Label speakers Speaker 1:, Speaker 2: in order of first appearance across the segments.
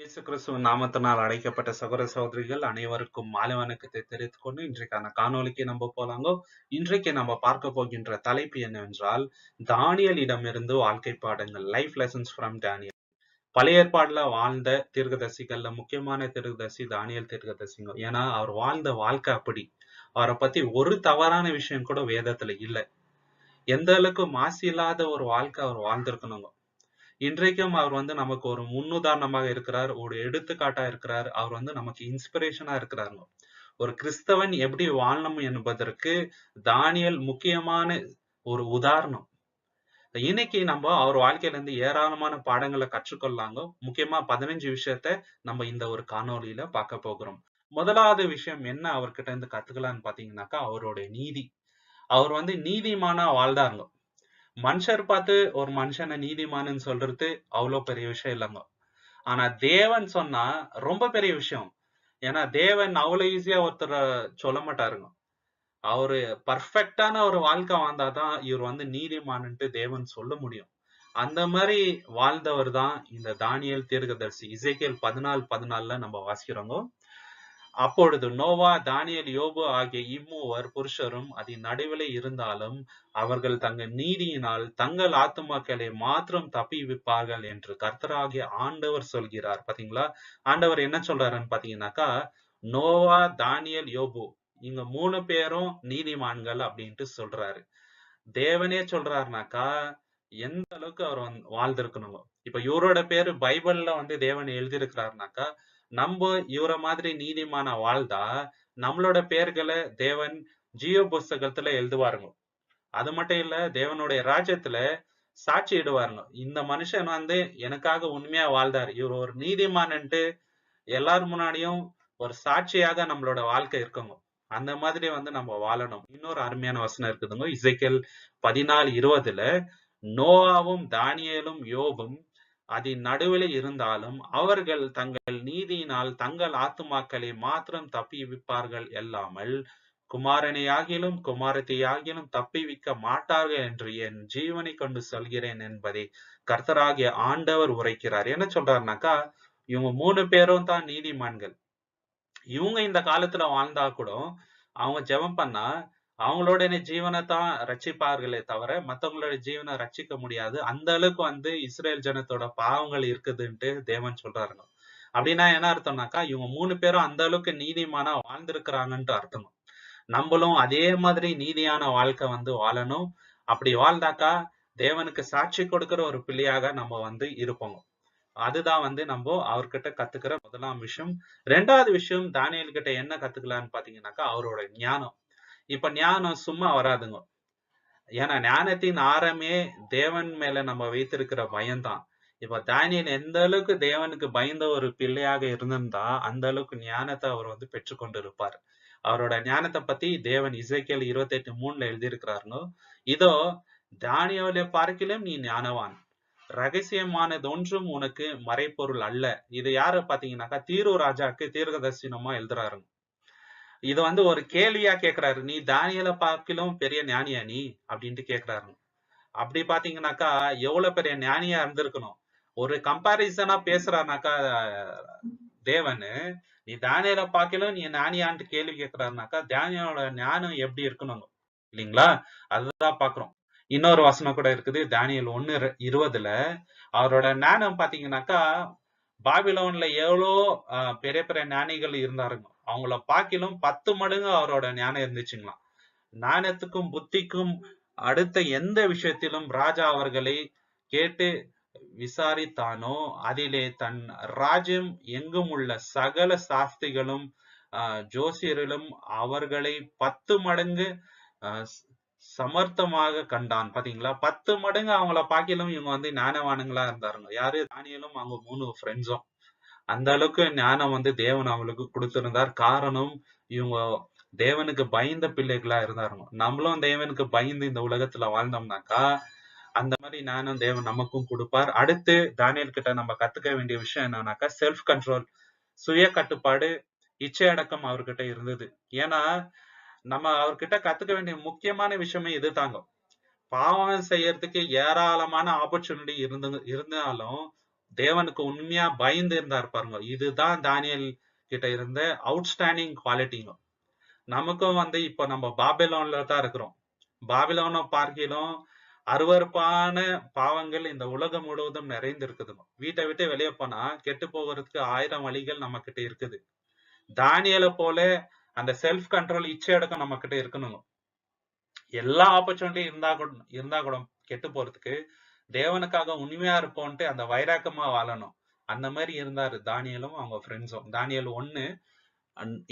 Speaker 1: இயேசு கிறிஸ்துவின் நாமத்தினால் அழைக்கப்பட்ட சகோதர சகோதரிகள் அனைவருக்கும் மாலை வணக்கத்தை தெரிவித்துக் கொண்டு இன்றைக்கான காணொளிக்கு நம்ம போலாங்கோ. இன்றைக்கு நம்ம பார்க்க போகின்ற தலைப்பு என்னவென்றால் தானியலிடமிருந்து வாழ்க்கை பாடங்கள் லைஃப் லெசன்ஸ் ஃப்ரம் டேனியல் பழைய ஏற்பாடுல வாழ்ந்த தீர்க்கதரிசிகள்ல முக்கியமான தீர்க்கதரிசி தானியல் தீர்க்கதரிசிங்க. ஏன்னா அவர் வாழ்ந்த வாழ்க்கை அப்படி. அவரை பத்தி ஒரு தவறான விஷயம் கூட வேதத்துல இல்ல. எந்த அளவுக்கு மாசு இல்லாத ஒரு வாழ்க்கை அவர் வாழ்ந்திருக்கணுங்க. இன்றைக்கும் அவர் வந்து நமக்கு ஒரு முன்னுதாரணமாக இருக்கிறார் ஒரு எடுத்துக்காட்டா இருக்கிறார். அவர் வந்து நமக்கு இன்ஸ்பிரேஷனா இருக்கிறாருங்க ஒரு கிறிஸ்தவன் எப்படி வாழணும் என்பதற்கு தானியல் முக்கியமான ஒரு உதாரணம். இன்னைக்கு நம்ம அவர் வாழ்க்கையில இருந்து ஏராளமான பாடங்களை கற்றுக்கொள்ளாங்க. முக்கியமா பதினஞ்சு விஷயத்த நம்ம இந்த ஒரு காணொளியில பார்க்க போகிறோம். முதலாவது விஷயம் என்ன அவர்கிட்ட இருந்து கத்துக்கலாம்னு பாத்தீங்கன்னாக்கா அவருடைய நீதி. அவர் வந்து நீதிமானா வாழ்ந்தாருங்க. மனுஷர் பார்த்து ஒரு மனுஷனை நீதிமான்னு சொல்றது அவ்வளவு பெரிய விஷயம் இல்லைங்க. ஆனா தேவன் சொன்னா ரொம்ப பெரிய விஷயம். ஏன்னா தேவன் அவ்வளவு ஈஸியா ஒருத்தர சொல்ல மாட்டாருங்க. அவரு பர்ஃபெக்டான ஒரு வாழ்க்கை வாழ்ந்தாதான் இவர் வந்து நீதிமான்ட்டு தேவன் சொல்ல முடியும். அந்த மாதிரி வாழ்ந்தவர் தான் இந்த தானியல் தீர்க்கதரிசி. இசைக்கேல் பதினாலு பதினாலுல நம்ம வாசிக்கிறோங்க. அப்பொழுது நோவா தானியல் யோபு ஆகிய இம்மூவர் புருஷரும் அதன் நடுவிலே இருந்தாலும் அவர்கள் தங்கள் நீதியினால் தங்கள் ஆத்துமாக்களை மாத்திரம் தப்பிவிப்பார்கள் என்று கர்த்தராகிய ஆண்டவர் சொல்கிறார். பாத்தீங்களா ஆண்டவர் என்ன சொல்றாருன்னு பாத்தீங்கன்னாக்கா நோவா தானியல் யோபு இங்க மூணு பேரும் நீதிமான்கள் அப்படின்ட்டு சொல்றாரு. தேவனே சொல்றாருனாக்கா எந்த அளவுக்கு அவர் வாழ்ந்திருக்கணுமோ. இப்ப இவரோட பேரு பைபிள்ல வந்து தேவன் எழுதியிருக்கிறாருனாக்கா நம்ம இவரை மாதிரி நீதிமான வாழ்ந்தா நம்மளோட பேர்களை தேவன் ஜியோ புஸ்தகத்துல எழுதுவாருங்க. அது மட்டும் இல்ல தேவனுடைய ராஜ்யத்துல சாட்சி இடுவாருங்க. இந்த மனுஷன் வந்து எனக்காக உண்மையா வாழ்ந்தார். இவர் ஒரு நீதிமான்ட்டு எல்லார் முன்னாடியும் ஒரு சாட்சியாக நம்மளோட வாழ்க்கை இருக்குங்க. அந்த மாதிரி வந்து நம்ம வாழணும். இன்னொரு அருமையான வசனம் இருக்குதுங்க. இசைக்கல் பதினாலு இருபதுல நோவாவும் தானியலும் யோபும் அதன் நடுவில் இருந்தாலும் அவர்கள் தங்கள் நீதியினால் தங்கள் ஆத்துமாக்களை மாத்திரம் தப்பிவிப்பார்கள் அல்லாமல் குமாரனையாகிலும் குமாரத்தையாகிலும் தப்பிவிக்க மாட்டார்கள் என்று என் ஜீவனை கொண்டு சொல்கிறேன் என்பதை கர்த்தராகிய ஆண்டவர் உரைக்கிறார். என்ன சொல்றாருனாக்கா இவங்க மூணு பேரும் தான் நீதிமான்கள். இவங்க இந்த காலத்துல வாழ்ந்தா கூட அவங்க ஜெபம் பண்ணா அவங்களோட ஜீவனை தான் ரட்சிப்பார்களே தவிர மத்தவங்களோட ஜீவனை ரட்சிக்க முடியாது. அந்த அளவுக்கு வந்து இஸ்ரேல் ஜனத்தோட பாவங்கள் இருக்குதுன்ட்டு தேவன் சொல்றாருங்க. அப்படின்னா என்ன அர்த்தம்னாக்கா இவங்க மூணு பேரும் அந்த அளவுக்கு நீதிமானா வாழ்ந்திருக்கிறாங்கன்ட்டு அர்த்தம். நம்மளும் அதே மாதிரி நீதியான வாழ்க்கை வந்து வாழணும். அப்படி வாழ்ந்தாக்கா தேவனுக்கு சாட்சி கொடுக்கிற ஒரு பிள்ளையாக நம்ம வந்து இருப்போம். அதுதான் வந்து நம்ம அவர்கிட்ட கத்துக்கிற முதலாம் விஷயம். ரெண்டாவது விஷயம் தானியல் கிட்ட என்ன கத்துக்கலாம்னு பாத்தீங்கன்னாக்கா அவரோட ஞானம். இப்ப ஞானம் சும்மா வராதுங்க. ஏன்னா ஞானத்தின் ஆரமே தேவன் மேல நம்ம வைத்திருக்கிற பயம்தான். இப்ப தானியல் எந்த அளவுக்கு தேவனுக்கு பயந்த ஒரு பிள்ளையாக இருந்திருந்தா அந்த அளவுக்கு ஞானத்தை அவர் வந்து பெற்றுக்கொண்டு இருப்பார் அவரோட ஞானத்தை பத்தி தேவன் இசைக்கேல் இருபத்தி எட்டு மூணுல எழுதியிருக்கிறாருங்க. இதோ தானியோல பார்க்கிலும் நீ ஞானவான். ரகசியமானது ஒன்றும் உனக்கு மறைப்பொருள் அல்ல. இது யாரு பாத்தீங்கன்னாக்கா தீரு ராஜாக்கு தீர்க்கதர்சனமா எழுதுறாருங்க. இது வந்து ஒரு கேள்வியா கேக்குறாரு. நீ தானியல பார்க்கிலும் பெரிய ஞானியா நீ? அப்படின்ட்டு கேக்குறாரு. அப்படி பாத்தீங்கன்னாக்கா எவ்வளவு பெரிய ஞானியா இருந்திருக்கணும். ஒரு கம்பாரிசனா பேசுறானாக்கா தேவனு நீ தானியல பார்க்கலும் நீ ஞானியான்ட்டு கேள்வி கேட்கிறாருனாக்கா தானியோட ஞானம் எப்படி இருக்கணும்? இல்லைங்களா? அதுதான் பாக்குறோம். இன்னொரு வசனம் கூட இருக்குது. தானியல் ஒன்னு இருபதுல அவரோட ஞானம் பாத்தீங்கன்னாக்கா பாபிலோன்ல எவ்வளோ பெரிய பெரிய ஞானிகள் இருந்தாருங்க. அவங்கள பாக்கிலும் பத்து மடங்கு அவரோட ஞானம் இருந்துச்சுங்களாம். ஞானத்துக்கும் புத்திக்கும் அடுத்த எந்த விஷயத்திலும் ராஜா அவர்களை கேட்டு விசாரித்தானோ அதிலே தன் ராஜ்யம் எங்கும் உள்ள சகல சாஸ்திகளும் ஜோசியர்களும் அவர்களை பத்து மடங்கு சமர்த்தமாக கண்டான். பாத்தீங்களா? பத்து மடங்கு அவங்கள பாக்கிலும் இவங்க வந்து ஞானவானுங்களா இருந்தாருங்க. யாரு? தானியலும் அவங்க மூணு ஃப்ரெண்ட்ஸும் அந்த அளவுக்கு ஞானம் வந்து தேவன் அவங்களுக்கு கொடுத்திருந்தார். காரணம் இவங்க தேவனுக்கு பயந்த பிள்ளைகளா இருந்தாருங்க. நம்மளும் தேவனுக்கு பயந்து இந்த உலகத்துல வாழ்ந்தோம்னாக்கா அந்த மாதிரி ஞானம் தேவன் நமக்கும் கொடுப்பார். அடுத்து தானியல் கிட்ட நம்ம கத்துக்க வேண்டிய விஷயம் என்னன்னாக்கா செல்ஃப் கண்ட்ரோல் சுய கட்டுப்பாடு இச்சை அடக்கம் அவர்கிட்ட இருந்தது. ஏன்னா நம்ம அவர்கிட்ட கத்துக்க வேண்டிய முக்கியமான விஷயமே இது தாங்க பாவம் செய்யறதுக்கு ஏராளமான ஆப்பர்ச்சுனிட்டி இருந்து இருந்தாலும் தேவனுக்கு உண்மையா பயந்து இருந்தார் பாருங்க. இதுதான் தானியல் கிட்ட இருந்த அவுட்ஸ்டாண்டிங் குவாலிட்டிங்க நமக்கும் வந்து இப்போ நம்ம பாபிலோன்ல தான் இருக்கிறோம். பாபிலோனை பார்க்கிலும் அருவருப்பான பாவங்கள் இந்த உலகம் முழுவதும் நிறைந்து இருக்குதுங்க வீட்டை விட்டு வெளியே போனா கெட்டு போகிறதுக்கு ஆயிரம் வழிகள் நம்ம கிட்ட இருக்குது. தானியலை போல அந்த செல்ஃப் கண்ட்ரோல் இச்சை அடக்கம் நம்ம கிட்ட இருக்கணுங்க. எல்லா ஆப்பர்ச்சுனிட்டியும் இருந்தா கூட இருந்தா கூட கெட்டு போறதுக்கு தேவனுக்காக உண்மையா இருப்போன்ட்டு அந்த வைராக்கமா வாழணும். அந்த மாதிரி இருந்தாரு தானியலும் அவங்க ஃப்ரெண்ட்ஸும் தானியல் ஒண்ணு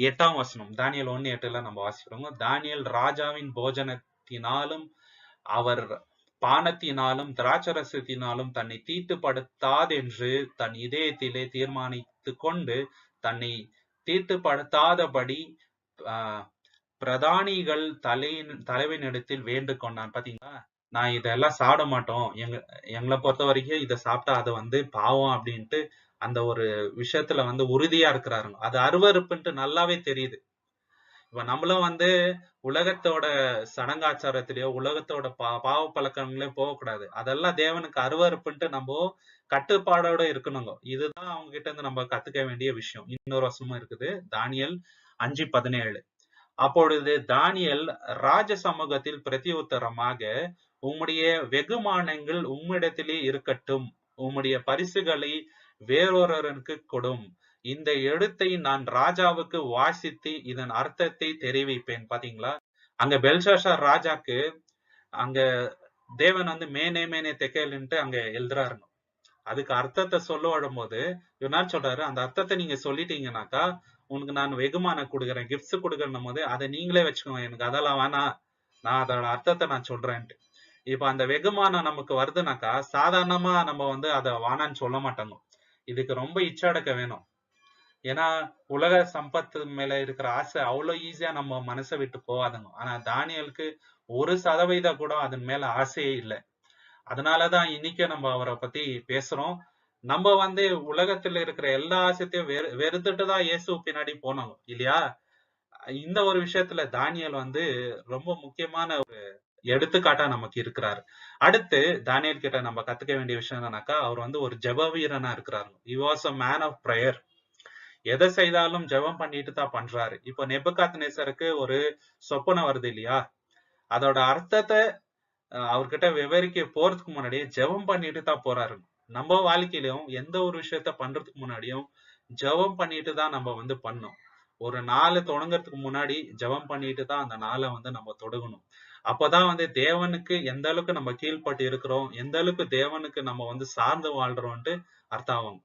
Speaker 1: எட்டாம் வசனம். தானியல் ஒண்ணு எட்டுல நம்ம வாசிக்கிறோம் தானியல் ராஜாவின் போஜனத்தினாலும் அவர் பானத்தினாலும் திராட்சரசத்தினாலும் தன்னை தீட்டுப்படுத்தாதென்று தன் இதயத்திலே தீர்மானித்து கொண்டு தன்னை தீட்டுப்படுத்தாதபடி பிரதானிகள் தலையின் தலைவனிடத்தில் வேண்டு கொண்டான் பாத்தீங்களா? நான் இதெல்லாம் சாப்பிட மாட்டோம். எங்க எங்களை பொறுத்த வரைக்கும் இதை சாப்பிட்டா அதை வந்து பாவம் அப்படின்ட்டு அந்த ஒரு விஷயத்துல வந்து உறுதியா இருக்கிறாருங்க. அது அருவறுப்புன்ட்டு நல்லாவே தெரியுது. இப்ப நம்மளும் வந்து உலகத்தோட சடங்காச்சாரத்திலயோ உலகத்தோட பா பாவ பழக்கங்களே போகக்கூடாது. அதெல்லாம் தேவனுக்கு அருவறுப்புன்ட்டு நம்ம கட்டுப்பாடோட இருக்கணுங்க. இதுதான் அவங்க கிட்ட இருந்து நம்ம கத்துக்க வேண்டிய விஷயம். இன்னொரு வசமும் இருக்குது. தானியல் அஞ்சு பதினேழு. அப்பொழுது தானியல் ராஜ சமூகத்தில் பிரதியுத்தரமாக உம்முடைய வெகுமானங்கள் உம்மிடத்திலே இருக்கட்டும். உம்முடைய பரிசுகளை வேறொருவருக்கு கொடும். இந்த எழுத்தை நான் ராஜாவுக்கு வாசித்து இதன் அர்த்தத்தை தெரிவிப்பேன். பாத்தீங்களா? அங்க பெல்ஷாஷார் ராஜாக்கு அங்க தேவன் வந்து மேனே மேனே தெக்கேல்ன்ட்டு அங்க எழுதுறாருங்க. அதுக்கு அர்த்தத்தை சொல்ல வரும்போது இவனார் சொல்றாரு அந்த அர்த்தத்தை நீங்க சொல்லிட்டீங்கன்னாக்கா உனக்கு நான் வெகுமானம் கொடுக்குறேன் கிஃப்ட்ஸ் கொடுக்கணும் போது அதை நீங்களே வச்சுக்கோங்க எனக்கு அதெல்லாம் வேணாம். நான் அதோட அர்த்தத்தை நான் சொல்றேன்ட்டு. இப்ப அந்த வெகுமானம் நமக்கு வருதுனாக்கா சாதாரணமா நம்ம வந்து அதை வானான்னு சொல்ல மாட்டோம் இதுக்கு ரொம்ப இச்சாடக்க வேணும். ஏன்னா உலக சம்பத்து மேல இருக்கிற ஆசை அவ்வளவு ஈஸியா நம்ம மனசை விட்டு போகாதுங்க. ஆனா தானியலுக்கு ஒரு சதவீதம் கூட அதன் மேல ஆசையே இல்லை. அதனாலதான் இன்னைக்கு நம்ம அவரை பத்தி பேசுறோம். நம்ம வந்து உலகத்துல இருக்கிற எல்லா ஆசைத்தையும் வெறு வெறுத்துட்டு தான் இயேசு பின்னாடி போனோம் இல்லையா? இந்த ஒரு விஷயத்துல தானியல் வந்து ரொம்ப முக்கியமான ஒரு எடுத்துக்காட்டா நமக்கு இருக்கிறாரு. அடுத்து தானியல் கிட்ட நம்ம கத்துக்க வேண்டிய விஷயம் என்னன்னாக்கா அவர் வந்து ஒரு ஜெப வீரனா இருக்கிறாரு. He was a man of prayer எதை செய்தாலும் ஜெபம் பண்ணிட்டு தான் பண்றாரு. இப்போ நெபுகாத் நேசருக்கு ஒரு சொப்பனை வருது இல்லையா? அதோட அர்த்தத்தை அவர்கிட்ட விவரிக்க போறதுக்கு முன்னாடியே ஜெபம் பண்ணிட்டு தான் போறாரு. நம்ம வாழ்க்கையிலும் எந்த ஒரு விஷயத்த பண்றதுக்கு முன்னாடியும் ஜெபம் பண்ணிட்டு தான் நம்ம வந்து பண்ணோம் ஒரு நாளை தொடங்குறதுக்கு முன்னாடி ஜெபம் பண்ணிட்டு தான் அந்த நாளை வந்து நம்ம தொடங்கணும். அப்பதான் வந்து தேவனுக்கு எந்த அளவுக்கு நம்ம கீழ்ப்பட்டு இருக்கிறோம் எந்த அளவுக்கு தேவனுக்கு நம்ம வந்து சார்ந்து வாழ்றோம்ட்டு அர்த்தம் ஆகும்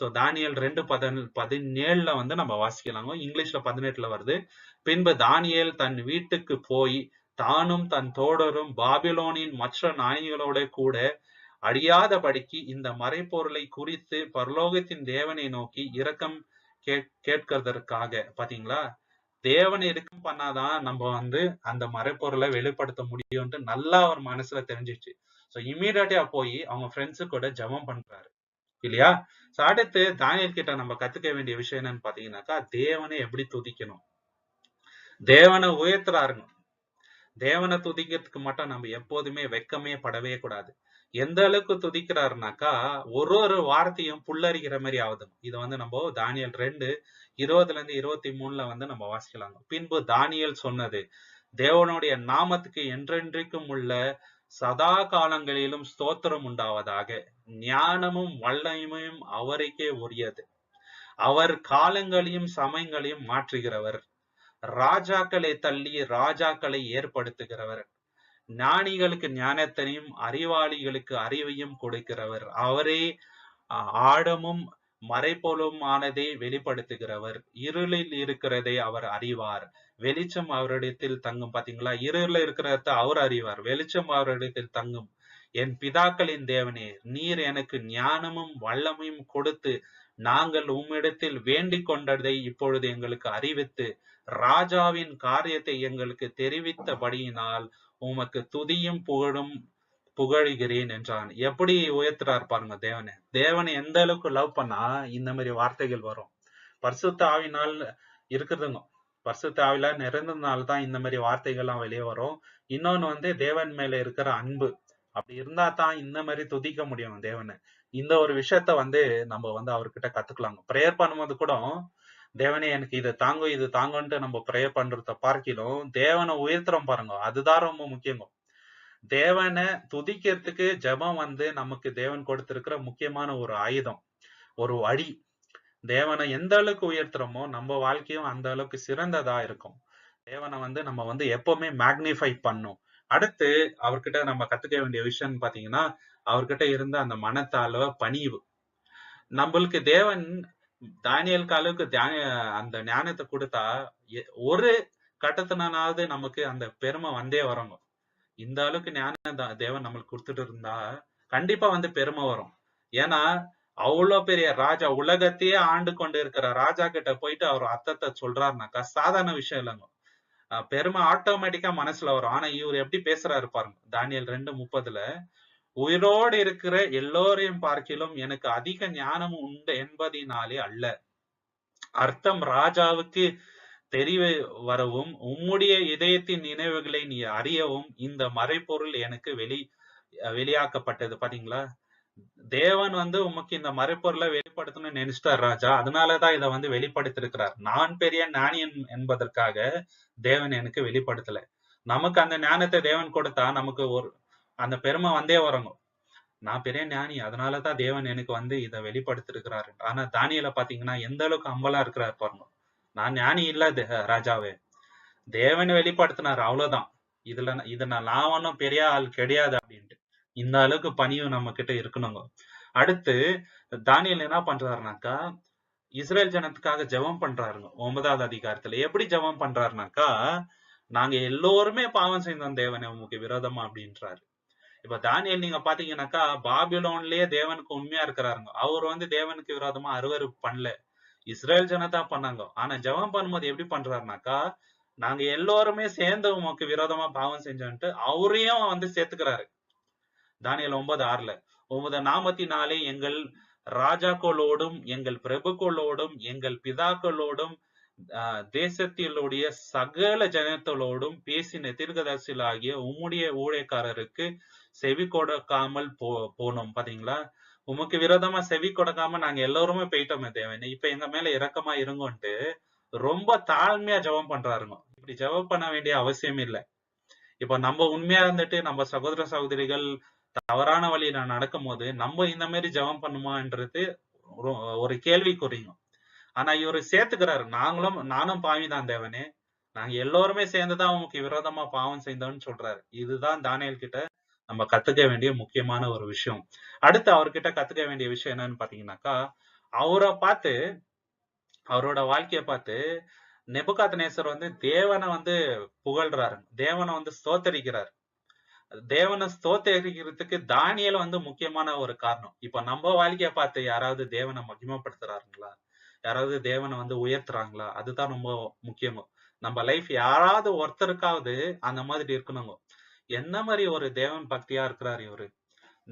Speaker 1: சோ தானியல் ரெண்டு பதின பதினேழுல வந்து நம்ம வாசிக்கலாங்க. இங்கிலீஷ்ல பதினெட்டுல வருது. பின்பு தானியல் தன் வீட்டுக்கு போய் தானும் தன் தோழரும் பாபிலோனின் மற்ற நாயகளோட கூட அழியாதபடிக்கு இந்த மறைப்பொருளை குறித்து பரலோகத்தின் தேவனை நோக்கி இரக்கம் கே கேட்கறதற்காக. பாத்தீங்களா? தேவனை எதுக்கும் பண்ணாதான் நம்ம வந்து அந்த மறைப்பொருளை வெளிப்படுத்த முடியும்ட்டு நல்லா அவர் மனசுல தெரிஞ்சிச்சு சோ இமீடியட்டா போய் அவங்க ஃப்ரெண்ட்ஸு கூட ஜெபம் பண்றாரு. இல்லையா? ஸோ அடுத்து தானியல் கிட்ட நம்ம கத்துக்க வேண்டிய விஷயம் என்னன்னு பாத்தீங்கன்னாக்கா தேவனை எப்படி துதிக்கணும்? தேவனை உயர்த்துறாருங்க. தேவனை துதிக்கிறதுக்கு மட்டும் நம்ம எப்போதுமே வெக்கமே படவே கூடாது. எந்த அளவுக்கு துதிக்கிறாருனாக்கா ஒரு ஒரு வார்த்தையும் புல்லரிக்கிற மாதிரி ஆகுது இது வந்து நம்ம தானியல் ரெண்டு இருபதுல இருந்து இருபத்தி மூணுல வந்து நம்ம வாசிக்கலாங்க. பின்பு தானியல் சொன்னது தேவனுடைய நாமத்துக்கு என்றென்றைக்கும் உள்ள சதா காலங்களிலும் ஸ்தோத்திரம் உண்டாவதாக ஞானமும் வல்லமையும் அவருக்கே உரியது. அவர் காலங்களையும் சமயங்களையும் மாற்றுகிறவர். ராஜாக்களை தள்ளி ராஜாக்களை ஏற்படுத்துகிறவர். ஞானிகளுக்கு ஞானத்தையும் அறிவாளிகளுக்கு அறிவையும் கொடுக்கிறவர். அவரே அஹ், ஆழமும் மறைபொருளும் வெளிப்படுத்துகிறவர். இருளில் இருக்கிறதை அவர் அறிவார். வெளிச்சம் அவரிடத்தில் தங்கும். பாத்தீங்களா? இருளில் இருக்கிறத அவர் அறிவார். வெளிச்சம் அவரிடத்தில் தங்கும். என் பிதாக்களின் தேவனே நீர் எனக்கு ஞானமும் வல்லமையும் கொடுத்து நாங்கள் உம்மிடத்தில் வேண்டிக் கொண்டதை இப்பொழுது எங்களுக்கு அறிவித்து ராஜாவின் காரியத்தை எங்களுக்கு தெரிவித்தபடியினால் உமக்கு துதியும் புகழும் புகழுகிறேன் என்றான். எப்படி உயர்த்துறார் பாருங்க தேவனை. தேவனை எந்த அளவுக்கு லவ் பண்ணா இந்த மாதிரி வார்த்தைகள் வரும். பரிசுத்த ஆவினால் இருக்கிறதுங்க. பரிசுத்த ஆவில நிறைந்ததுனால தான் இந்த மாதிரி வார்த்தைகள்லாம் வெளியே வரும். இன்னொன்னு வந்து தேவன் மேல இருக்கிற அன்பு. அப்படி இருந்தா தான் இந்த மாதிரி துதிக்க முடியும் தேவனை. இந்த ஒரு விஷயத்த வந்து நம்ம வந்து அவர்கிட்ட கத்துக்கலாங்க. ப்ரேயர் பண்ணும்போது கூட தேவனே எனக்கு இதை தாங்கும் இது தாங்கும்ட்டு நம்ம ப்ரே பண்றத பார்க்கிலும் தேவனை உயர்த்துறோம் பாருங்க. அதுதான் ரொம்ப முக்கியங்க. தேவனை துதிக்கிறதுக்கு ஜெபம் வந்து நமக்கு தேவன் கொடுத்திருக்கிற முக்கியமான ஒரு ஆயுதம் ஒரு வழி தேவனை எந்த அளவுக்கு உயர்த்துறோமோ நம்ம வாழ்க்கையும் அந்த அளவுக்கு சிறந்ததா இருக்கும். தேவனை வந்து நம்ம வந்து எப்பவுமே மேக்னிஃபை பண்ணும். அடுத்து அவர்கிட்ட நம்ம கத்துக்க வேண்டிய விஷயம்னு பாத்தீங்கன்னா அவர்கிட்ட இருந்த அந்த மனத்தாழ்வ பணிவு. நம்மளுக்கு தேவன் தானியல் அளவுக்கு தியான அந்த ஞானத்தை கொடுத்தா எ- ஒரு கட்டத்தினாவது நமக்கு அந்த பெருமை வந்தே வரணும். இந்த அளவுக்கு ஞானம் தா- தேவன் நம்மளுக்கு கொடுத்துட்டு இருந்தா கண்டிப்பா வந்து பெருமை வரும். ஏன்னா அவ்வளவு பெரிய ராஜா உலகத்தையே ஆண்டு கொண்டு இருக்கிற ராஜா கிட்ட போயிட்டு அவர் அர்த்தத்தை சொல்றாருனாக்கா சாதாரண விஷயம் இல்லைங்க. அஹ் பெருமை ஆட்டோமேட்டிக்கா மனசுல வரும். ஆனா இவர் எப்படி பேசுறாரு பாருங்க. தானியல் ரெண்டு முப்பதுல உயிரோடு இருக்கிற எல்லோரையும் பார்க்கிலும் எனக்கு அதிக ஞானம் உண்டு என்பதினாலே அல்ல. அர்த்தம் ராஜாவுக்கு தெரிய வரவும் உம்முடைய இதயத்தின் நினைவுகளை நீ அறியவும் இந்த மறைப்பொருள் எனக்கு வெளி வெளியாக்கப்பட்டது. பாத்தீங்களா? தேவன் வந்து உமக்கு இந்த மறைப்பொருளை வெளிப்படுத்தணும்னு நினைச்சிட்டார் ராஜா. அதனாலதான் இதை வந்து வெளிப்படுத்திருக்கிறார் நான் பெரிய ஞானியன் என்பதற்காக தேவன் எனக்கு வெளிப்படுத்தல. நமக்கு அந்த ஞானத்தை தேவன் கொடுத்தா நமக்கு ஒரு அந்த பெருமை வந்தே வரணும். நான் பெரிய ஞானி அதனாலதான் தேவன் எனக்கு வந்து இதை வெளிப்படுத்திருக்கிறாரு ஆனா தானியல பாத்தீங்கன்னா எந்த அளவுக்கு அம்பலா இருக்கிறார் பாருங்க. நான் ஞானி இல்ல ராஜாவே. தேவன் வெளிப்படுத்தினார் அவ்வளவுதான். இதுல இது நான் லாவனும் பெரிய ஆள் கிடையாது அப்படின்ட்டு. இந்த அளவுக்கு பணியும் நம்ம கிட்ட இருக்கணுங்க. அடுத்து தானியல் என்ன பண்றாருனாக்கா இஸ்ரேல் ஜனத்துக்காக ஜெபம் பண்றாருங்க. ஒன்பதாவது அதிகாரத்துல. எப்படி ஜெபம் பண்றாருனாக்கா நாங்க எல்லோருமே பாவம் செய்தோம் தேவனை உமக்கு விரோதமா அப்படின்றாரு. இப்ப தானியல் நீங்க பாத்தீங்கன்னாக்கா பாபிலோன்லயே தேவனுக்கு உண்மையா இருக்கிறாருங்க. அவர் வந்து தேவனுக்கு விரோதமா அருவருப்பு பண்ணல. இஸ்ரேல் ஜனதா பண்ணாங்க. ஆனா ஜபம் பண்ணும்போது எப்படி பண்றாருனாக்கா நாங்க எல்லோருமே சேர்ந்து உமக்கு விரோதமா பாவம் செஞ்சோன்ட்டு அவரையும் வந்து சேர்த்துக்கிறாரு. தானியல் ஒன்பது ஆறுல உமது நாமத்தினாலே எங்கள் ராஜாக்களோடும் எங்கள் பிரபுக்களோடும் எங்கள் பிதாக்களோடும் தேசத்திலுடைய சகல ஜனத்தலோடும் பேசின தீர்க்கதரிசிகளாகிய உம்முடைய ஊழியக்காரருக்கு செவி கொடுக்காமல் போ போனோம் பாத்தீங்களா? உமக்கு விரோதமா செவி கொடுக்காம நாங்க எல்லாருமே போயிட்டோமே தேவனே. இப்ப எங்க மேல இறக்கமா இருங்கோன்ட்டு ரொம்ப தாழ்மையா ஜெபம் பண்றாருங்க. இப்படி ஜெபம் பண்ண வேண்டிய அவசியம் இல்லை. இப்ப நம்ம உண்மையா இருந்துட்டு நம்ம சகோதர சகோதரிகள் தவறான வழியில நடக்கும்போது நம்ம இந்த மாதிரி ஜெபம் பண்ணுமான்றது ஒரு- கேள்வி குறையும் ஆனா இவரு சேர்த்துக்கிறாரு. நாங்களும் நானும் பாவிதான் தேவனே. நாங்க எல்லோருமே சேர்ந்துதான் உமக்கு விரோதமா பாவம் செய்தோம்னு சொல்றாரு. இதுதான் தானியல் கிட்ட நம்ம கத்துக்க வேண்டிய முக்கியமான ஒரு விஷயம். அடுத்து அவர்கிட்ட கத்துக்க வேண்டிய விஷயம் என்னன்னு பாத்தீங்கன்னாக்கா அவரை பார்த்து அவரோட வாழ்க்கைய பார்த்து நெபுகாத்நேசர் வந்து தேவனை வந்து புகழ்றாரு. தேவனை வந்து ஸ்தோத்தரிக்கிறார். தேவனை ஸ்தோத்தரிக்கிறதுக்கு தானியல் வந்து முக்கியமான ஒரு காரணம். இப்ப நம்ம வாழ்க்கைய பார்த்து யாராவது தேவனை மகிமப்படுத்துறாருங்களா? யாராவது தேவனை வந்து உயர்த்துறாங்களா? அதுதான் ரொம்ப முக்கியம் நம்ம லைஃப் யாராவது ஒருத்தருக்காவது அந்த மாதிரி இருக்கணுங்க. என்ன மாதிரி ஒரு தேவன் பக்தியா இருக்கிறார் இவரு?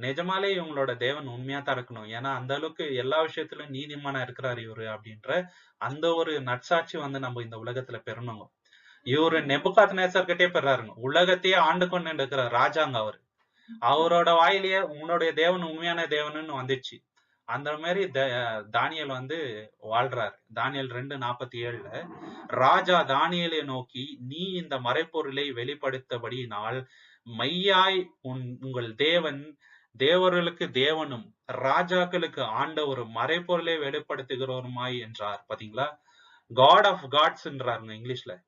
Speaker 1: நிஜமாலே இவங்களோட தேவன் உண்மையா தான் இருக்கணும். ஏன்னா அந்த அளவுக்கு எல்லா விஷயத்திலும் நீதிமானா இருக்கிறார் இவரு அப்படின்ற அந்த ஒரு நற்சாட்சி வந்து நம்ம இந்த உலகத்துல பெறணுங்க இவரு நெபுகாத் நேசர்கிட்டே பெறாருங்க. உலகத்தையே ஆண்டு கொண்டு இருக்கிற ராஜாங்க அவரு. அவரோட வாயிலேயே உன்னுடைய தேவன் உண்மையான தேவனுன்னு வந்துச்சு. அந்த மாதிரி த- வந்து வாழ்றாரு. தானியல் ரெண்டு நாற்பத்தி ஏழுல ராஜா தானியலை நோக்கி நீ இந்த மறைப்பொருளை வெளிப்படுத்தபடியினால் மையாய் உன் உங்கள் தேவன் தேவர்களுக்கு தேவனும் ராஜாக்களுக்கு ஆண்ட ஒரு மறைப்பொருளை வெளிப்படுத்துகிறவருமாய் என்றார். பாத்தீங்களா? காட் ஆஃப் காட்ஸ்ன்றாருங்க இங்கிலீஷ்ல.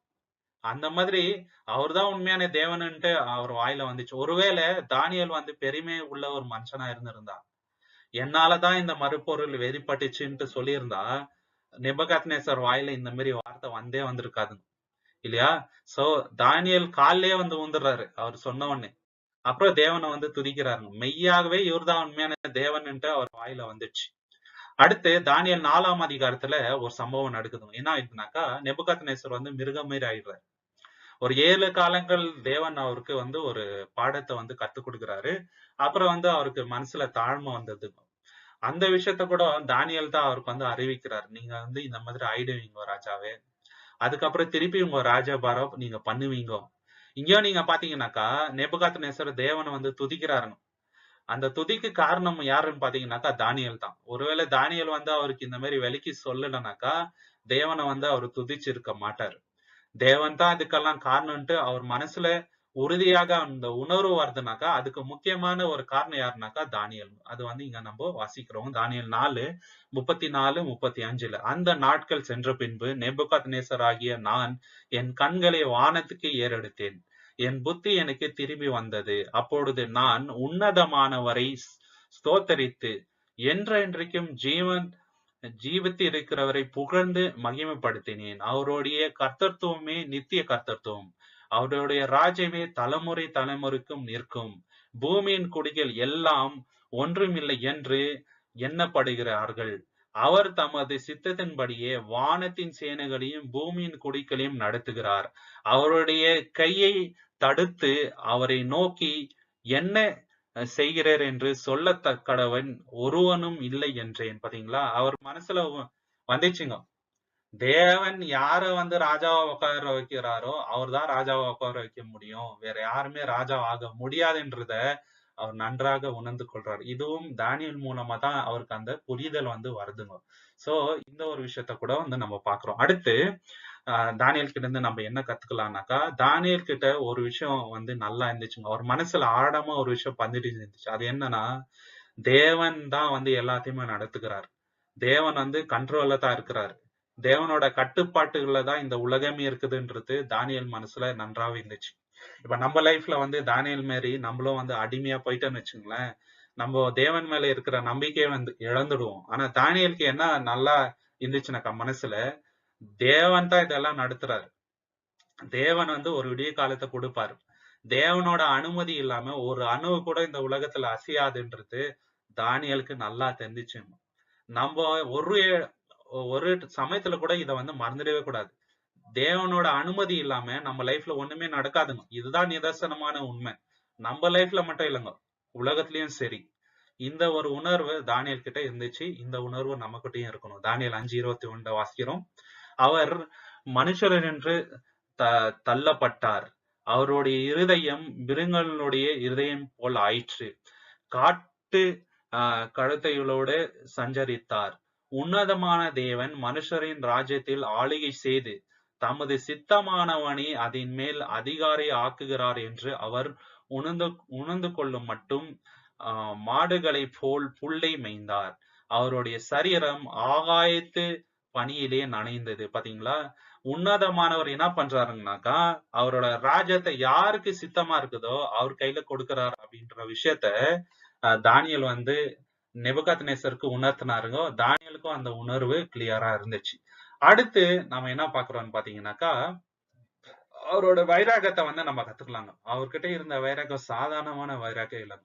Speaker 1: அந்த மாதிரி அவர்தான் உண்மையான தேவனுன்ட்டு அவர் வாயில வந்துச்சு. ஒருவேளை தானியல் வந்து பெருமை உள்ள ஒரு மனுஷனா இருந்திருந்தா என்னாலதான் இந்த மறுபொருள் வெறிப்பட்டுச்சுன்னு சொல்லியிருந்தா நெபகத்நேசர் வாயில இந்த மாதிரி வார்த்தை வந்தே வந்திருக்காதுங்க. இல்லையா? சோ தானியல் கால்லயே வந்து ஊந்துடுறாரு அவர் சொன்ன உடனே. அப்புறம் தேவனை வந்து துதிக்கிறாருங்க. மெய்யாகவே இவர்தான் உண்மையான தேவன்ட்டு அவர் வாயில வந்துச்சு அடுத்து தானியல் நாலாம் அதிகாரத்துல ஒரு சம்பவம் நடக்குது என்ன ஆயிடுச்சுனாக்கா நெபுகத்னேஸ்வர் வந்து மிருகம் மாரி ஆயிடுறாரு. ஒரு ஏழு காலங்கள் தேவன் அவருக்கு வந்து ஒரு பாடத்தை வந்து கத்துக் கொடுக்குறாரு. அப்புறம் வந்து அவருக்கு மனசுல தாழ்மை வந்தது அந்த விஷயத்த கூட தானியல் தான் அவருக்கு வந்து அறிவிக்கிறாரு. நீங்க வந்து இந்த மாதிரி ஆயிடுவீங்க ராஜாவே. அதுக்கப்புறம் திருப்பி உங்க ராஜபாரம் நீங்க பண்ணுவீங்க. இங்கேயும் நீங்க பாத்தீங்கன்னாக்கா நெபுகாத்நேசர் தேவனை வந்து துதிக்கிறாருங்க அந்த துதிக்கு காரணம் யாருன்னு பாத்தீங்கன்னாக்கா தானியல் தான். ஒருவேளை தானியல் வந்து அவருக்கு இந்த மாதிரி விலைக்கு சொல்லலைனாக்கா தேவனை வந்து அவர் துதிச்சிருக்க மாட்டாரு. தேவன் தான் இதுக்கெல்லாம் காரணம்ட்டு அவர் மனசுல உறுதியாக அந்த உணர்வு வருதுனாக்கா அதுக்கு முக்கியமான ஒரு காரணம் யாருனாக்கா தானியல். அது வந்து இங்க நம்ம வாசிக்கிறோம். தானியல் நாலு முப்பத்தி நாலு முப்பத்தி அஞ்சுல அந்த நாட்கள் சென்ற பின்பு நெபுகாத் ஆகிய நான் என் கண்களை வானத்துக்கு ஏறெடுத்தேன். என் புத்தி எனக்கு திரும்பி வந்தது. அப்பொழுது நான் உன்னதமானவரை ஸ்தோத்தரித்து என்றென்றைக்கும் ஜீவன் ஜீவித்து இருக்கிறவரை புகழ்ந்து மகிமைப்படுத்தினேன். அவருடைய கர்த்தத்துவமே நித்திய கர்த்தத்துவம். அவருடைய ராஜ்யமே தலைமுறை தலைமுறைக்கும் நிற்கும். பூமியின் குடிகள் எல்லாம் ஒன்றுமில்லை என்று எண்ணப்படுகிறார்கள். அவர் தமது சித்தத்தின்படியே வானத்தின் சேனைகளையும் பூமியின் குடிகளையும் நடத்துகிறார். அவருடைய கையை தடுத்து அவரை நோக்கி என்ன செய்கிறார் என்று சொல்லத்தக்கடவன் ஒருவனும் இல்லை என்றேன். பாத்தீங்களா? அவர் மனசுல வந்துச்சுங்க. தேவன் யார வந்து ராஜாவா உட்கார வைக்கிறாரோ அவர் தான் ராஜாவா உட்கார வைக்க முடியும். வேற யாருமே ராஜா ஆக முடியாதுன்றத அவர் நன்றாக உணர்ந்து கொள்றாரு. இதுவும் தானியல் மூலமா தான் அவருக்கு அந்த புரிதல் வந்து வருதுங்க. சோ இந்த ஒரு விஷயத்த கூட வந்து நம்ம பாக்குறோம் அடுத்து ஆஹ் தானியல் கிட்ட இருந்து நம்ம என்ன கத்துக்கலாம்னாக்கா தானியல் கிட்ட ஒரு விஷயம் வந்து நல்லா இருந்துச்சுங்க. அவர் மனசுல ஆழமா ஒரு விஷயம் பந்துட்டு இருந்துச்சு. அது என்னன்னா தேவன் தான் வந்து எல்லாத்தையுமே நடத்துகிறார். தேவன் வந்து கண்ட்ரோல்ல தான் இருக்கிறாரு. தேவனோட கட்டுப்பாட்டுகள்ல தான் இந்த உலகமே இருக்குதுன்றது தானியல் மனசுல நன்றாவே இருந்துச்சு. இப்ப நம்ம லைஃப்ல வந்து தானியல் மாரி நம்மளும் வந்து அடிமையா போயிட்டோம்னு வச்சுங்களேன் நம்ம தேவன் மேல இருக்கிற நம்பிக்கையை வந்து இழந்துடுவோம். ஆனா தானியலுக்கு என்ன நல்லா இருந்துச்சுனாக்கா மனசுல தேவன் தான் இதெல்லாம் நடத்துறாரு. தேவன் வந்து ஒரு விடிய காலத்தை கொடுப்பாரு. தேவனோட அனுமதி இல்லாம ஒரு அணுவு கூட இந்த உலகத்துல அசையாதுன்றது தானியலுக்கு நல்லா தெரிஞ்சிச்சு. நம்ம ஒரு ஒரு சமயத்துல கூட இதை வந்து மறந்துடவே கூடாது. தேவனோட அனுமதி இல்லாம நம்ம லைஃப்ல ஒண்ணுமே நடக்காதுங்க. இதுதான் நிதர்சனமான உண்மை. நம்ம லைஃப்ல மட்டும் இல்லைங்க. உலகத்திலயும் சரி. இந்த ஒரு உணர்வு தானியல் கிட்ட இருந்துச்சு. இந்த உணர்வு நம்மகிட்டயும் இருக்கணும். தானியல் அஞ்சு இருபத்தி ஒன்று வாசிக்கிறோம். அவர் மனுஷர் என்று த தள்ளப்பட்டார். அவருடைய இருதயம் மிருகங்களுடைய இருதயம் போல் ஆயிற்று. காட்டு ஆஹ் கழுத்தைகளோடு சஞ்சரித்தார். உன்னதமான தேவன் மனுஷரின் ராஜ்யத்தில் ஆளுகை செய்து தமது சித்தமானவனை அதன் மேல் அதிகாரி ஆக்குகிறார் என்று அவர் உணர்ந்து உணர்ந்து கொள்ளும் மட்டும் மாடுகளைப் போல் புல்லை மேய்ந்தார். அவருடைய சரீரம் ஆகாயத்து பணியிலே நனைந்தது. பாத்தீங்களா? உன்னதமானவர் என்ன பண்றாருங்கனாக்கா அவரோட ராஜ்யத்தை யாருக்கு சித்தமா இருக்குதோ அவர் கையில கொடுக்கிறார் அப்படின்ற விஷயத்த தானியல் வந்து நெபுகாத் நேசருக்கு உணர்த்தினாருங்க குழந்தைகளுக்கும் அந்த உணர்வு கிளியரா இருந்துச்சு. அடுத்து நம்ம என்ன பாக்குறோம்னு பாத்தீங்கன்னாக்கா அவரோட வைராகத்தை வந்து நம்ம கத்துக்கலாங்க. அவர்கிட்ட இருந்த வைராகம் சாதாரணமான வைராகம் இல்லை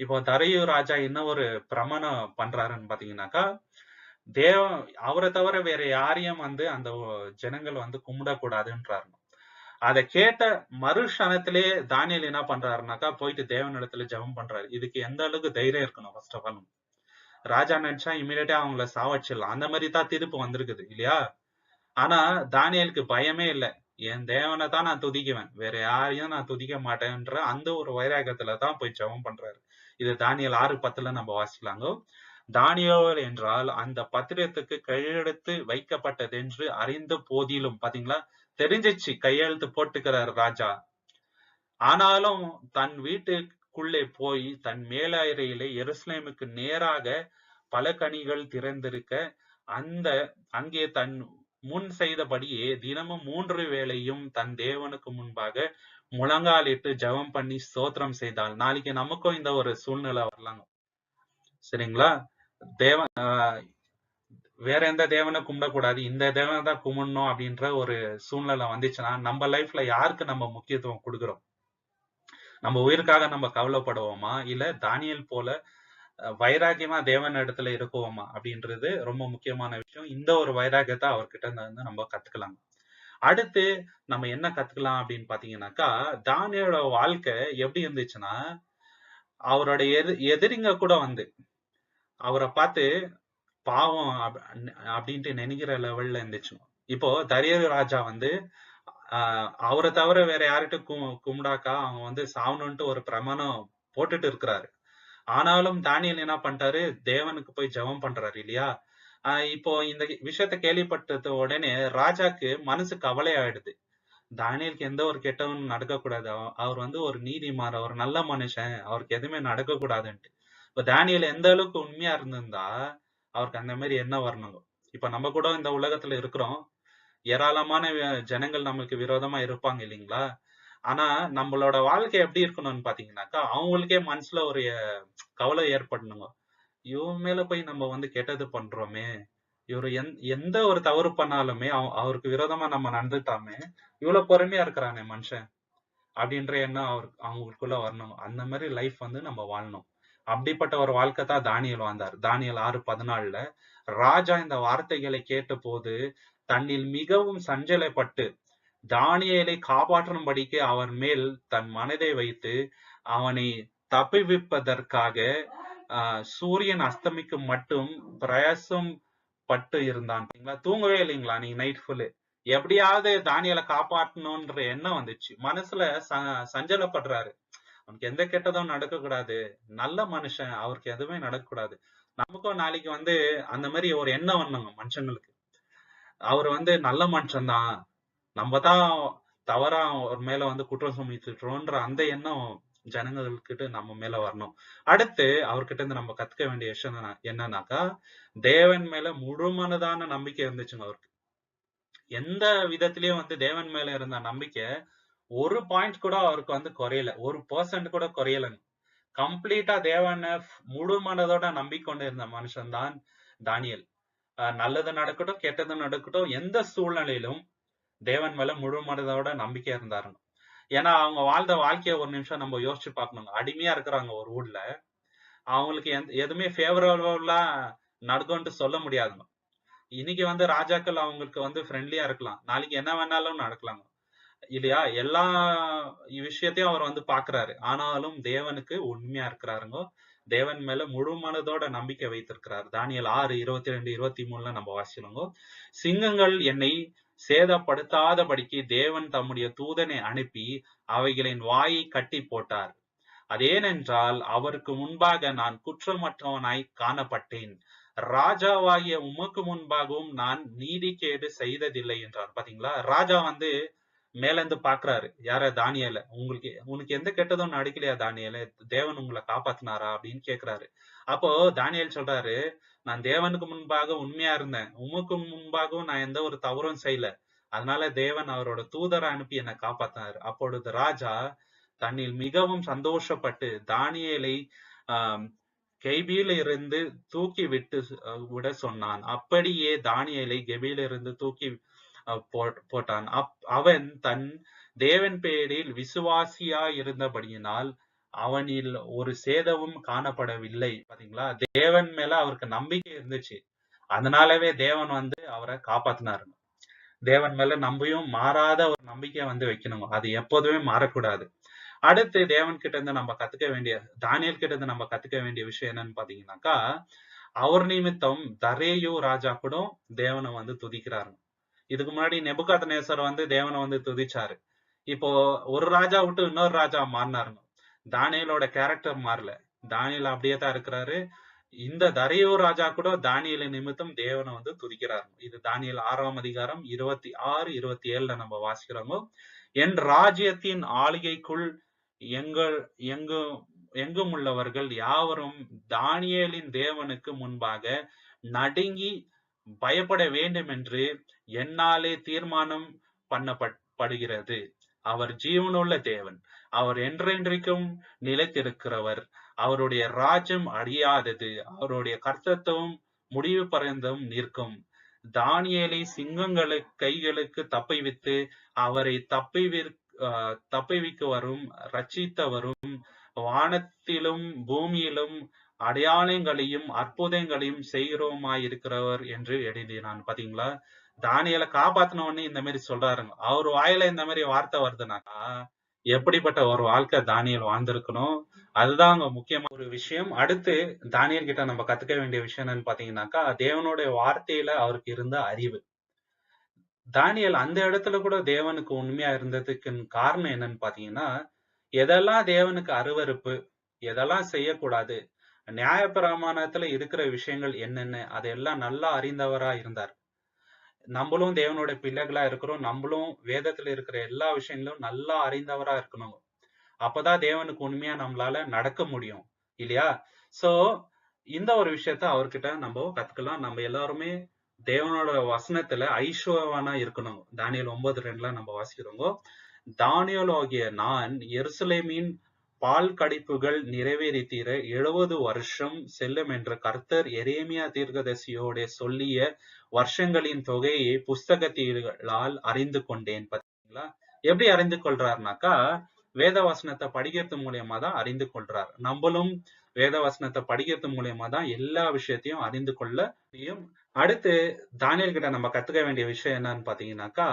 Speaker 1: இப்போ தரையூர் ராஜா என்ன ஒரு பிரமாணம் பண்றாருன்னு பாத்தீங்கன்னாக்கா தேவ அவரை தவிர வேற யாரையும் வந்து அந்த ஜனங்கள் வந்து கும்பிடக்கூடாதுன்றாரு அதை கேட்ட மறுஷணத்திலே தானியல் என்ன பண்றாருனாக்கா போயிட்டு தேவனிடத்துல ஜெபம் பண்றாரு. இதுக்கு எந்த அளவுக்கு தைரியம் இருக்கணும் ஃபர்ஸ்ட் ஆஃப் ஆல் ராஜா நினைச்சா இமீடியட்டா அவங்கள சாவச்சிடலாம் அந்த மாதிரி தான் திருப்பு வந்திருக்குது இல்லையா? ஆனா தானியலுக்கு பயமே இல்லை. என் தேவனை தான் நான் துதிக்குவேன். வேற யாரையும் நான் துதிக்க மாட்டேன்ற அந்த ஒரு வைராகத்துல தான் போய் ஜெபம் பண்றாரு. இது தானியல் ஆறு பத்துல நம்ம வாசிக்கலாங்க. தானியோல் என்றால் அந்த பத்திரத்துக்கு கையெழுத்து வைக்கப்பட்டது என்று அறிந்த போதிலும் பாத்தீங்களா? தெரிஞ்சிச்சு கையெழுத்து போட்டுக்கிறார் ராஜா. ஆனாலும் தன் வீட்டு உள்ளே போய் தன் மேலறையிலே எருசலேமுக்கு நேராக பல கனிகள் திறந்திருக்க அந்த அங்கே தன் முன் செய்தபடியே தினமும் மூன்று வேளையும் தன் தேவனுக்கு முன்பாக முழங்காலிட்டு ஜெபம் பண்ணி ஸ்தோத்திரம் செய்தால் நாளைக்கு நமக்கும் இந்த ஒரு சூழ்நிலை வரலாங்க சரிங்களா? தேவன் வேற எந்த தேவனை கும்பிடக்கூடாது. இந்த தேவனை தான் கும்பிடணும் அப்படின்ற ஒரு சூழ்நிலை வந்துச்சுன்னா நம்ம லைஃப்ல யாருக்கு நம்ம முக்கியத்துவம் கொடுக்குறோம்? நம்ம உயிருக்காக நம்ம கவலைப்படுவோமா? இல்ல தானியல் போல வைராகியமா தேவன் இடத்துல இருக்குவோமா? அப்படின்றது ரொம்ப முக்கியமான விஷயம். இந்த ஒரு வைராகியத்தை அவர்கிட்ட இருந்து நம்ம கத்துக்கலாம். அடுத்து நம்ம என்ன கத்துக்கலாம் அப்படின்னு பாத்தீங்கன்னாக்கா தானியோட வாழ்க்கை எப்படி இருந்துச்சுன்னா அவரோட எது எதிரிங்க கூட வந்து அவரை பார்த்து பாவம் அப்படின்ட்டு நினைக்கிற லெவல்ல இருந்துச்சு. இப்போ தரியர் ராஜா வந்து ஆஹ் அவரை தவிர வேற யார்கிட்ட கும்பிடாக்கா அவங்க வந்து சாவணும்ட்டு ஒரு பிரமாணம் போட்டுட்டு இருக்கிறாரு. ஆனாலும் தானியல் என்ன பண்ணிட்டாரு? தேவனுக்கு போய் ஜெபம் பண்றாரு இல்லையா? ஆஹ் இப்போ இந்த விஷயத்த கேள்விப்பட்டது உடனே ராஜாக்கு மனசு கவலை ஆயிடுது தானியலுக்கு எந்த ஒரு கெட்டவனும் நடக்கக்கூடாது. அவர் வந்து ஒரு நீதிமார் ஒரு நல்ல மனுஷன் அவருக்கு எதுவுமே நடக்கக்கூடாதுன்ட்டு. இப்ப தானியல் எந்த அளவுக்கு உண்மையா இருந்திருந்தா அவருக்கு அந்த மாதிரி என்ன வரணும்? இப்ப நம்ம கூட இந்த உலகத்துல இருக்கிறோம். ஏராளமான ஜனங்கள் நமக்கு விரோதமா இருப்பாங்க இல்லைங்களா? ஆனா நம்மளோட வாழ்க்கை எப்படி இருக்கணும்னு பாத்தீங்கன்னாக்கா அவங்களுக்கே மனசுல ஒரு கவலை ஏற்படணுங்க. இவன் மேல போய் நம்ம வந்து கெட்டது பண்றோமே இவரு எந் எந்த ஒரு தவறு பண்ணாலுமே அவருக்கு விரோதமா நம்ம நடந்துட்டாமே இவ்வளவு பொறுமையா இருக்கிறானே மனுஷன் அப்படின்ற எண்ணம் அவருக்கு அவங்களுக்குள்ள வரணும் அந்த மாதிரி லைஃப் வந்து நம்ம வாழணும். அப்படிப்பட்ட ஒரு வாழ்க்கை தான் தானியல் வாழ்ந்தார். தானியல் ஆறு பதினாலுல ராஜா இந்த வார்த்தைகளை கேட்ட போது தன்னில் மிகவும் சஞ்சலப்பட்டு தானியலை காப்பாற்றும்படிக்கு அவர் மேல் தன் மனதை வைத்து அவனை தப்பிவிப்பதற்காக ஆஹ், சூரியன் அஸ்தமிக்கும் மட்டும் பிரயாசம் பட்டு இருந்தான். தூங்கவே இல்லைங்களா நீங்க நைட் ஃபுல்லு எப்படியாவது தானியலை காப்பாற்றணும்ன்ற எண்ணம் வந்துச்சு. மனசுல ச- சஞ்சலப்படுறாரு. அவனுக்கு எந்த கெட்டதும் நடக்க கூடாது நல்ல மனுஷன் அவருக்கு எதுவுமே நடக்கக்கூடாது. நமக்கும் நாளைக்கு வந்து அந்த மாதிரி ஒரு எண்ணம் வரணுங்க மனுஷங்களுக்கு. அவர் வந்து நல்ல மனுஷன் தான். நம்ம தான் தவறா அவர் மேல வந்து குற்றம் சுமத்திட்டுறோன்ற அந்த எண்ணம் ஜனங்கள்கிட்ட நம்ம மேல வரணும். அடுத்து அவர்கிட்ட இருந்து நம்ம கத்துக்க வேண்டிய விஷயம் என்னன்னாக்கா தேவன் மேல முழுமனதான நம்பிக்கை இருந்துச்சுங்க அவருக்கு. எந்த விதத்திலயும் வந்து தேவன் மேல இருந்த நம்பிக்கை ஒரு பாயிண்ட் கூட அவருக்கு வந்து குறையல. ஒரு பர்சன்ட் கூட குறையலங்க. கம்ப்ளீட்டா தேவனை முழு மனதோட நம்பிக்கொண்டு இருந்த மனுஷன் தான் தானியல். நல்லது நடக்கட்டும் கெட்டது நடக்கட்டும் எந்த சூழ்நிலையிலும் தேவன் மேல முழு மனதோட நம்பிக்கை இருந்தாருங்க ஏன்னா அவங்க வாழ்ந்த வாழ்க்கைய ஒரு நிமிஷம் நம்ம யோசிச்சு பார்க்கணுங்க. அடிமையா இருக்கிறாங்க ஒரு ஊர்ல. அவங்களுக்கு எந்த எதுவுமே ஃபேவரபிளா நடக்கும்ட்டு சொல்ல முடியாதுங்க. இன்னைக்கு வந்து ராஜாக்கள் அவங்களுக்கு வந்து ஃப்ரெண்ட்லியா இருக்கலாம். நாளைக்கு என்ன வேணாலும் நடக்கலாங்க. இல்லையா? எல்லா விஷயத்தையும் அவர் வந்து பாக்குறாரு. ஆனாலும் தேவனுக்கு உண்மையா இருக்கிறாருங்க தேவன் மேல முழு மனதோட நம்பிக்கை வைத்திருக்கிறார். தானியல் ஆறு இருபத்தி ரெண்டு இருபத்தி மூணுல நம்ம வாசிக்கிறோங்க. சிங்கங்கள் என்னை சேதப்படுத்தாதபடிக்கு தேவன் தம்முடைய தூதனை அனுப்பி அவைகளின் வாயை கட்டி போட்டார். அதேனென்றால் அவருக்கு முன்பாக நான் குற்றமற்றவனாய் காணப்பட்டேன். ராஜாவாகிய உமக்கு முன்பாகவும் நான் நீதிக்கேடு செய்ததில்லை என்றார். பாத்தீங்களா? ராஜா வந்து மேல இருந்து பாக்குறாரு. யார தானியல? உங்களுக்கு உனக்கு எந்த கெட்டதும் அடிக்கலையா தானியல? தேவன் உங்களை காப்பாத்தினாரா அப்படின்னு கேக்குறாரு. அப்போ தானியல் சொல்றாரு நான் தேவனுக்கு முன்பாக உண்மையா இருந்தேன். உமக்கு முன்பாகவும் நான் எந்த ஒரு தவறும் செய்யல. அதனால தேவன் அவரோட தூதரை அனுப்பி என்னை காப்பாத்தினாரு. அப்பொழுது ராஜா தன்னில் மிகவும் சந்தோஷப்பட்டு தானியலை ஆஹ் கெபியில இருந்து தூக்கி விட்டு விட சொன்னான். அப்படியே தானியலை கெபியில இருந்து தூக்கி போட்டான். அப் அவன் தன் தேவன் பேரில் விசுவாசியா இருந்தபடியினால் அவனில் ஒரு சேதமும் காணப்படவில்லை. பாத்தீங்களா? தேவன் மேல அவருக்கு நம்பிக்கை இருந்துச்சு. அதனாலவே தேவன் வந்து அவரை காப்பாத்தினாரு. தேவன் மேல நம்பியும் மாறாத ஒரு நம்பிக்கை வந்து வைக்கணும். அது எப்போதுமே மாறக்கூடாது. அடுத்து தேவன் கிட்ட இருந்து நம்ம கத்துக்க வேண்டிய தானியல் கிட்ட இருந்து நம்ம கத்துக்க வேண்டிய விஷயம் என்னன்னு பாத்தீங்கன்னாக்கா அவர் நிமித்தம் தரேயு ராஜா கூட தேவனை வந்து துதிக்கிறாரு. இதுக்கு முன்னாடி நெபுகாத்நேசர் வந்து தேவனை வந்து துதிச்சாரு. இப்போ ஒரு ராஜா விட்டு இன்னொரு ராஜா மாறினாருங்க. தானியலோட கேரக்டர் மாறல. தானியல் அப்படியே தான் இருக்கிறாரு. இந்த தரையோ ராஜா கூட தானியல நிமித்தம் தேவனை வந்து துதிக்கிறாரு. இது தானியல் ஆறாம் அதிகாரம் இருபத்தி ஆறு இருபத்தி ஏழுல நம்ம வாசிக்கிறோமோ என் ராஜ்யத்தின் ஆளிகைக்குள் எங்கள் எங்கும் எங்கும் உள்ளவர்கள் யாவரும் தானியலின் தேவனுக்கு முன்பாக நடுங்கி பயப்பட வேண்டும் என்று என்னாலே தீர்மானம் பண்ணப்படுகிறது அவர் ஜீவனுள்ள தேவன். அவர் என்றென்றைக்கும் நிலைத்திருக்கிறவர். அவருடைய ராஜ்யம் அழியாதது. அவருடைய கர்த்தத்துவம் முடிவு பர்யந்தம் நிற்கும். தானியேலை சிங்கங்களுக்கு கைகளுக்கு தப்பிவித்து அவரை தப்பிவிற் தப்பிவிக்க வரும் ரட்சித்தவரும் வானத்திலும் பூமியிலும் அடையாளங்களையும் அற்புதங்களையும் செய்கிறோமாயிருக்கிறவர் என்று எழுதினான் பாத்தீங்களா? தானியலை காப்பாத்தின உடனே இந்த மாதிரி சொல்றாருங்க. அவர் வாயில இந்த மாதிரி வார்த்தை வருதுனாக்கா எப்படிப்பட்ட ஒரு வாழ்க்கை தானியல் வாழ்ந்திருக்கணும்? அதுதான் அங்க முக்கியமான ஒரு விஷயம். அடுத்து தானியல் கிட்ட நம்ம கத்துக்க வேண்டிய விஷயம் என்னன்னு பாத்தீங்கன்னாக்கா தேவனுடைய வார்த்தையில அவருக்கு இருந்த அறிவு. தானியல் அந்த இடத்துல கூட தேவனுக்கு உண்மையா இருந்ததுக்கு காரணம் என்னன்னு பாத்தீங்கன்னா எதெல்லாம் தேவனுக்கு அருவருப்பு எதெல்லாம் செய்யக்கூடாது நியாயப்பிரமாணத்துல இருக்கிற விஷயங்கள் என்னென்ன அதையெல்லாம் நல்லா அறிந்தவரா இருந்தார். நம்மளும் தேவனோட பிள்ளைகளா இருக்கிறோம். நம்மளும் வேதத்துல இருக்கிற எல்லா விஷயங்களும் நல்லா அறிந்தவரா இருக்கணும். அப்பதான் தேவனுக்கு உண்மையா நம்மளால நடக்க முடியும். இல்லையா? சோ இந்த ஒரு விஷயத்த அவர்கிட்ட நம்ம கத்துக்கலாம். நம்ம எல்லாருமே தேவனோட வசனத்துல ஐஸ்வரவானா இருக்கணும். தானியல் ஒன்பது ரெண்டுல நம்ம வாசிக்கிறோங்க. தானியல் ஆகிய நான் எருசலேமின் பால் கடிப்புகள் நிறைவேறித்தீர எழுபது வருஷம் செல்லும் என்ற கர்த்தர் எரேமியா தீர்க்கதரிசியோட சொல்லிய வருஷங்களின் தொகையை புஸ்தகத்தீர்களால் அறிந்து கொண்டேன் பாத்தீங்களா? எப்படி அறிந்து கொள்றாருனாக்கா வேத வசனத்தை படிக்கிறது மூலியமா தான் அறிந்து கொள்றார். நம்மளும் வேத வசனத்தை படிக்கிறது மூலியமா தான் எல்லா விஷயத்தையும் அறிந்து கொள்ள முடியும். அடுத்து தானியல் கிட்ட நம்ம கத்துக்க வேண்டிய விஷயம் என்னன்னு பாத்தீங்கன்னாக்கா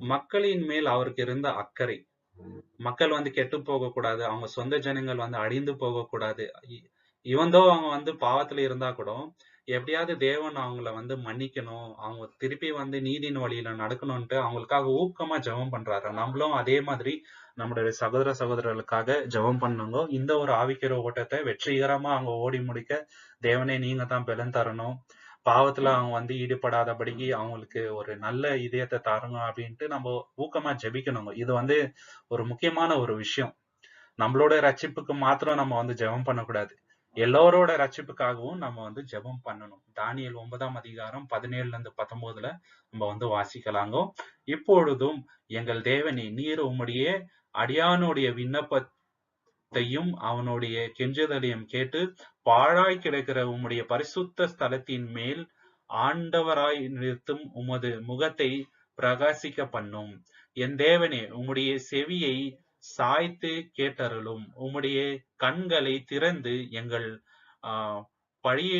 Speaker 1: மக்களின் மேல் அவருக்கு இருந்த அக்கறை. மக்கள் வந்து கெட்டு போகக்கூடாது. அவங்க சொந்த ஜனங்கள் வந்து அழிந்து போகக்கூடாது. இவந்தோ அவங்க வந்து பாவத்துல இருந்தா கூட எப்படியாவது தேவன் அவங்கள வந்து மன்னிக்கணும். அவங்க திருப்பி வந்து நீதியின் வழியில நடக்கணும்ட்டு அவங்களுக்காக ஊக்கமா ஜெபம் பண்றாரு. நம்மளும் அதே மாதிரி நம்மளுடைய சகோதர சகோதரர்களுக்காக ஜெபம் பண்ணுங்க இந்த ஒரு ஆவிக்கிற ஓட்டத்தை வெற்றிகரமா அவங்க ஓடி முடிக்க தேவனே நீங்க தான் பலன் தரணும். பாவத்துல அவங்க வந்து ஈடுபடாதபடிக்கு அவங்களுக்கு ஒரு நல்ல இதயத்தை தரணும் அப்படின்ட்டு நம்ம ஊக்கமா ஜெபிக்கணுங்க. இது வந்து ஒரு முக்கியமான ஒரு விஷயம். நம்மளோட ரட்சிப்புக்கு மாத்திரம் நம்ம வந்து ஜெபம் பண்ணக்கூடாது. எல்லோரோட ரட்சிப்புக்காகவும் நம்ம வந்து ஜெபம் பண்ணணும். தானியல் ஒன்பதாம் அதிகாரம் பதினேழுல இருந்து பத்தொன்பதுல நம்ம வந்து வாசிக்கலாங்கோ. இப்பொழுதும் எங்கள் தேவனே நீர் உம்முடைய அடியானுடைய விண்ணப்பத்தையும் அவனுடைய கெஞ்சுதலையும் கேட்டு பாழாய் கிடக்கிற உம்முடைய பரிசுத்த ஸ்தலத்தின் மேல் ஆண்டவராய் நிறுத்தும் உமது முகத்தை பிரகாசிக்க பண்ணும். என் தேவனே உம்முடைய செவியை சாய்த்து கேட்டருளும். உம்முடைய கண்களை திறந்து எங்கள் ஆஹ் பழி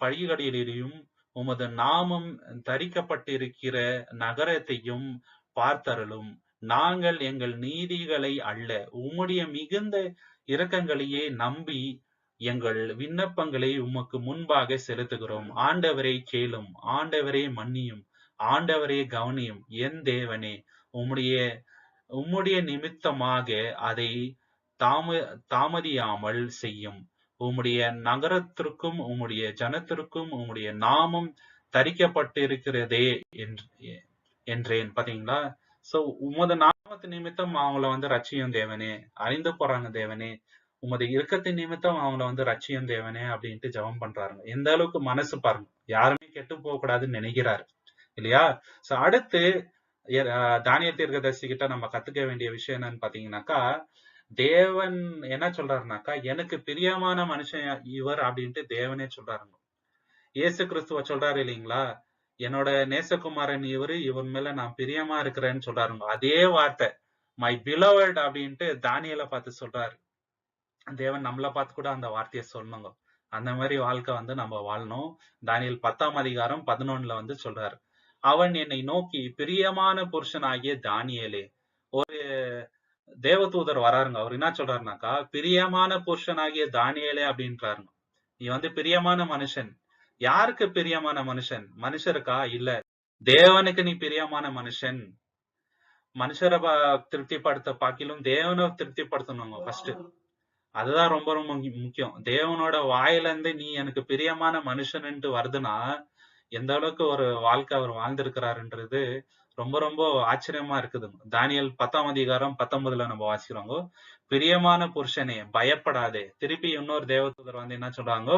Speaker 1: பழிகளிலும் உமது நாமம் தரிக்கப்பட்டிருக்கிற நகரத்தையும் பார்த்தருளும். நாங்கள் எங்கள் நீதிகளை அல்ல உம்முடைய மிகுந்த இரக்கங்களையே நம்பி எங்கள் விண்ணப்பங்களை உமக்கு முன்பாக செலுத்துகிறோம். ஆண்டவரை கேளும் ஆண்டவரே மன்னியும் ஆண்டவரே கவனியும். என் தேவனே உம்முடைய உம்முடைய நிமித்தமாக அதை தாம தாமதியாமல் செய்யும். உம்முடைய நகரத்திற்கும் உம்முடைய ஜனத்திற்கும் உம்முடைய நாமம் தரிக்கப்பட்டிருக்கிறதே என்றேன். பாத்தீங்களா சோ உமது நாமத்து நிமித்தம் அவங்கள வந்து ரட்சியம் தேவனே. அறிந்து போறாங்க தேவனே. உமது இறுக்கத்தின் நிமித்தம் அவங்கள வந்து ரட்சியம் தேவனே அப்படின்ட்டு ஜெபம் பண்றாருங்க. எந்த அளவுக்கு மனசு பாருங்க. யாருமே கெட்டு போக கூடாதுன்னு நினைக்கிறாரு. இல்லையா? சோ அடுத்து தானிய தீர்க்கதர்சி கிட்ட நம்ம கத்துக்க வேண்டிய விஷயம் என்னன்னு பாத்தீங்கன்னாக்கா தேவன் என்ன சொல்றாருனாக்கா எனக்கு பிரியமான மனுஷன் இவர் அப்படின்ட்டு தேவனே சொல்றாருங்க. இயேசு கிறிஸ்துவ சொல்றாரு இல்லைங்களா? என்னோட நேசகுமாரன் இவரு இவன் மேல நான் பிரியமா இருக்கிறேன்னு சொல்றாருங்க. அதே வார்த்தை மை பிலவர்ட் அப்படின்ட்டு தானியல பார்த்து சொல்றாரு. தேவன் நம்மள பார்த்து கூட அந்த வார்த்தையை சொல்லணுங்க. அந்த மாதிரி வாழ்க்கை வந்து நம்ம வாழணும். தானியல் பத்தாம் அதிகாரம் பதினொன்னுல வந்து சொல்றாரு. அவன் என்னை நோக்கி பிரியமான புருஷனாகிய தானியலே. ஒரு தேவதூதர் வராருங்க. அவர் என்ன சொல்றாருனாக்கா பிரியமான புருஷனாகிய தானியலே அப்படின்றாருங்க. நீ வந்து பிரியமான மனுஷன். யாருக்கு பிரியமான மனுஷன்? மனுஷருக்கா? இல்ல. தேவனுக்கு நீ பிரியமான மனுஷன். மனுஷரை திருப்திப்படுத்த பாக்கிலும் தேவனை திருப்திப்படுத்தணுங்க ஃபர்ஸ்ட் அதுதான் ரொம்ப ரொம்ப முக்கியம். தேவனோட வாயில இருந்து நீ எனக்கு பிரியமான மனுஷன்ட்டு வருதுன்னா எந்த அளவுக்கு ஒரு வாழ்க்கை அவர் வாழ்ந்திருக்கிறாருன்றது ரொம்ப ரொம்ப ஆச்சரியமா இருக்குது தானியல் பத்தாம் அதிகாரம் பத்தொன்பதுல நம்ம வாசிக்கிறோங்க. பிரியமான புருஷனே பயப்படாதே. திருப்பி இன்னொரு தேவதூதர் வந்து என்ன சொல்றாங்க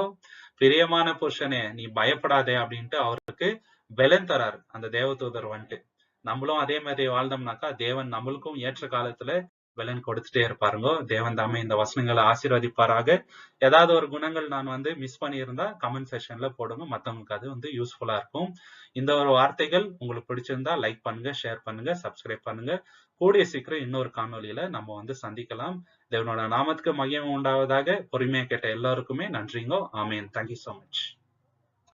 Speaker 1: பிரியமான புருஷனே நீ பயப்படாதே அப்படின்ட்டு அவருக்கு பலன் தராரு அந்த தேவதூதர் வந்துட்டு. நம்மளும் அதே மாதிரி வாழ்ந்தோம்னாக்கா தேவன் நம்மளுக்கும் ஏற்ற காலத்துல பலன் கொடுத்துட்டே இருப்பாருங்கோ. தேவன் தாமே இந்த வசனங்களை ஆசீர்வதிப்பாராக. ஏதாவது ஒரு குணங்கள் நான் வந்து மிஸ் பண்ணியிருந்தா கமெண்ட் செஷன்ல போடுங்க. மற்றவங்களுக்கு அது வந்து யூஸ்ஃபுல்லா இருக்கும். இந்த ஒரு வார்த்தைகள் உங்களுக்கு பிடிச்சிருந்தா லைக் பண்ணுங்க ஷேர் பண்ணுங்க சப்ஸ்கிரைப் பண்ணுங்க. கூடிய சீக்கிரம் இன்னொரு காணொலியில நம்ம வந்து சந்திக்கலாம். தேவனோட நாமத்துக்கு மகிமை உண்டாவதாக பொறுமையா கேட்ட எல்லாருக்குமே நன்றிங்கோ. Amen. Thank you so much